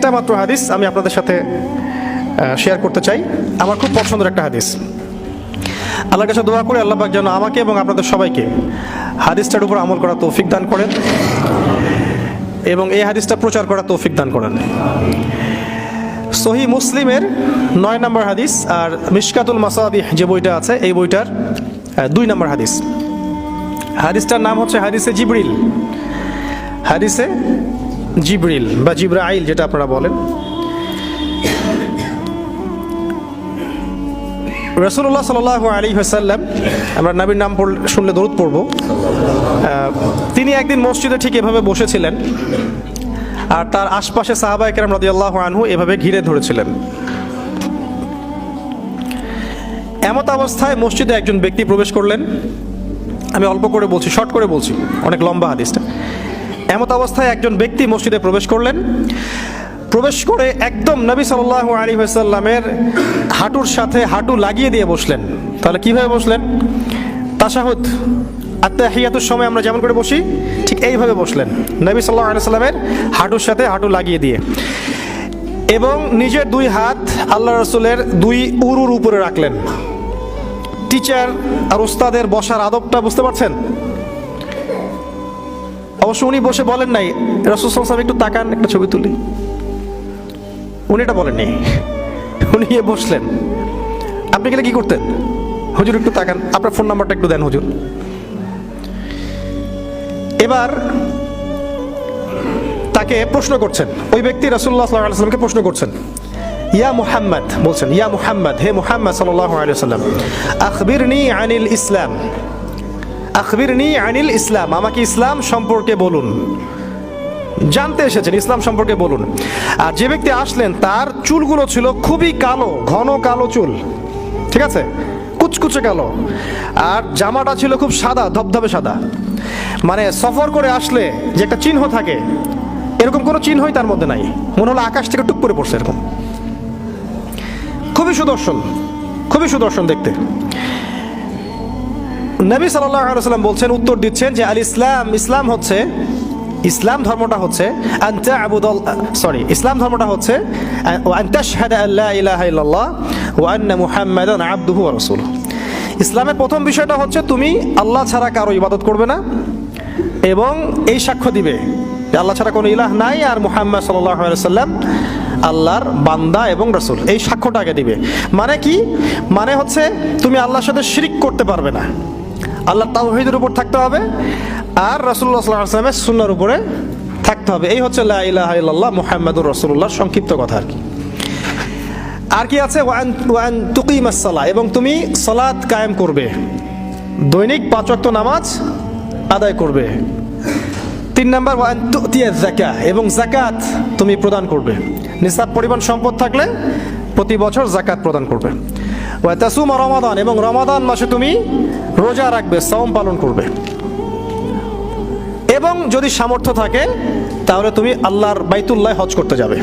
একটা মাত্র হাদিস আমি আপনাদের সাথে শেয়ার করতে চাই। আমার খুব পছন্দের একটা হাদিস। আল্লাহর কাছে দোয়া করে, আল্লাহ যেন আমাকে এবং আপনাদের সবাইকে হাদিসটার উপর আমল করা তৌফিক দান করেন এবং এই হাদিসটা প্রচার করা তৌফিক দান করেন। সহি মুসলিমের নয় নম্বর হাদিস আর মিশকাতুল মাসাবি যে বইটা আছে, এই বইটার দুই নম্বর হাদিস। হাদিসটার নাম হচ্ছে হাদিসে জিবরিল। হাদিসে জিবরিল বা জিব্রাইল যেটা আপনারা বলেন। রসুল্লাহ সাল আলী হাসাল্লাম আমরা নবীর নাম শুনলে দরুদ পড়ব। তিনি একদিন মসজিদে ঠিক এভাবে বসেছিলেন আর তার আশপাশে সাহাবাই কেরাম রাদিয়াল্লাহু আনহু এভাবে ঘিরে ধরেছিলেন। এমত অবস্থায় মসজিদে একজন ব্যক্তি প্রবেশ করলেন। আমি অল্প করে বলছি, শর্ট করে বলছি, অনেক লম্বা হাদিসটা। এমত অবস্থায় একজন ব্যক্তি মসজিদে প্রবেশ করলেন। প্রবেশ করে একদম নবী সাল্লাহ আলী সাল্লামের হাঁটুর সাথে হাঁটু লাগিয়ে দিয়ে বসলেন। তাহলে কীভাবে বসলেন? তাশাহুদ আত্মাহিয়াতুর সময় আমরা যেমন করে বসি, ঠিক এইভাবে বসলেন। নবী সাল্লাহ আলি সাল্লামের হাঁটুর সাথে হাঁটু লাগিয়ে দিয়ে। এবং নিজের দুই হাত আল্লাহ রসুলের দুই উরুর উপরে রাখলেন। টিচার আর ওস্তাদের বসার আদবটা বুঝতে পারছেন? অবশ্য উনি বসে বলেন নাই, রসুল সাহেব একটু তাকান, একটা ছবি তুলি। উনি এটা বলেননি। উনি গিয়ে বসলেন। আপনি গেলে কি করতেন? হুজুর একটু তাকান, আপনার ফোন নাম্বারটা একটু দেন হুজুর। এবার তাকে প্রশ্ন করছেন। ওই ব্যক্তি রাসুল্লাহ সাল্লামকে প্রশ্ন করছেন। ইয়া মুহাম্মদ, বলছেন, ইয়া মুহাম্মদ, হে মুহাম্মদ সাল্লাহ আলিয়াল্লাম আখবিরনি আনিল ইসলাম। আখবিরনি আনিল ইসলাম, আমাকে ইসলাম সম্পর্কে বলুন। জানতে এসেছেন, ইসলাম সম্পর্কে বলুন। আর যে ব্যক্তি আসলেন, তার চুলগুলো ছিল খুবই কালো, ঘন কালো চুল। ঠিক আছে? কুচকুচে কালো। আর জামাটা ছিল খুব সাদা, ধবধবে সাদা। মানে সফর করে আসলে যে একটা চিহ্ন থাকে, এরকম কোনো চিহ্নই তার মধ্যে নাই। মনে হলো আকাশ থেকে টুক করে পড়ছে এরকম। খুবই সুদর্শন খুবই সুদর্শন দেখতে। নবী সাল্লাম বলছেন, উত্তর দিচ্ছেন যে আল ইসলাম ইসলাম হচ্ছে, ইসলাম ধর্মটা হচ্ছে সরি, ইসলাম ধর্মটা হচ্ছে আল্লাহ ইসলামের প্রথম বিষয়টা হচ্ছে তুমি আল্লাহ ছাড়া কারও ইবাদত করবে না এবং এই সাক্ষ্য দিবে আল্লাহ ছাড়া কোনো ইলাহ নাই আর মুহাম্মদ সাল্লাহ সাল্লাম আল্লাহর বান্দা এবং রসুল। এই সাক্ষ্যটা আগে দিবে। মানে কি? মানে হচ্ছে তুমি আল্লাহর সাথে শিরিক করতে পারবে না। আল্লাহ তাওহিদের উপর থাকতে হবে আর রসুল্লাহ সাল্লাহ আসলামের সুন্নার উপরে থাকতে হবে। এই হচ্ছে লা ইলাহা ইল্লাল্লাহ মুহাম্মাদুর রসুল্লাহ সংক্ষিপ্ত কথা আর কি। আর কি আছে? ওয়ান ওয়ান তুকিমাস সালাহ এবং তুমি সালাত কায়েম করবে। দৈনিক পাঁচ ওয়াক্ত নামাজ আদায় করবে। তিন নাম্বার ওয়ান তুতিয়া জাকা এবং জাকাত তুমি প্রদান করবে। নিসাব, পরিমাণ, সম্পদ থাকলে প্রতি বছর জাকাত প্রদান করবে। ওয়া তাসুমা রমাদান, এবং রমাদান মাসে তুমি রোজা রাখবে সওম পালন করবে। এবং যদি সামর্থ্য থাকে, তাহলে তুমি আল্লাহর বাইতুল্লাহ হজ করতে যাবে।